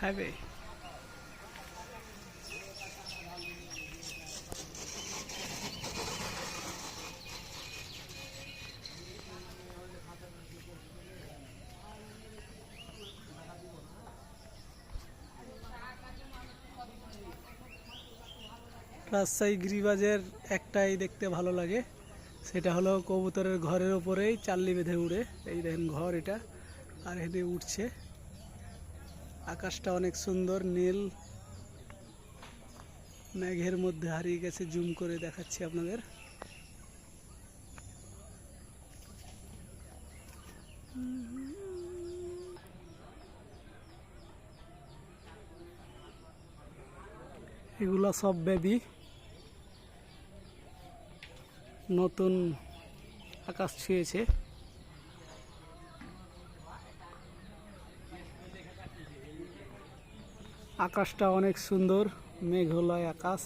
খাবে রাজশাহী গিরিবাজের একটাই দেখতে ভালো লাগে। সেটা হলো কবুতরের ঘরের ওপরেই চাল্লি বেঁধে উড়ে। এই দেখেন ঘর এটা। আর এখানে উঠছে আকাশটা অনেক সুন্দর, নীল। মেঘের মধ্যে হারিয়ে গেছে, জুম করে দেখাচ্ছি আপনাদের। এগুলা সব বেবি নতুন আকাশ ছুঁয়েছে। আকাশটা অনেক সুন্দর মেঘলায় আকাশ।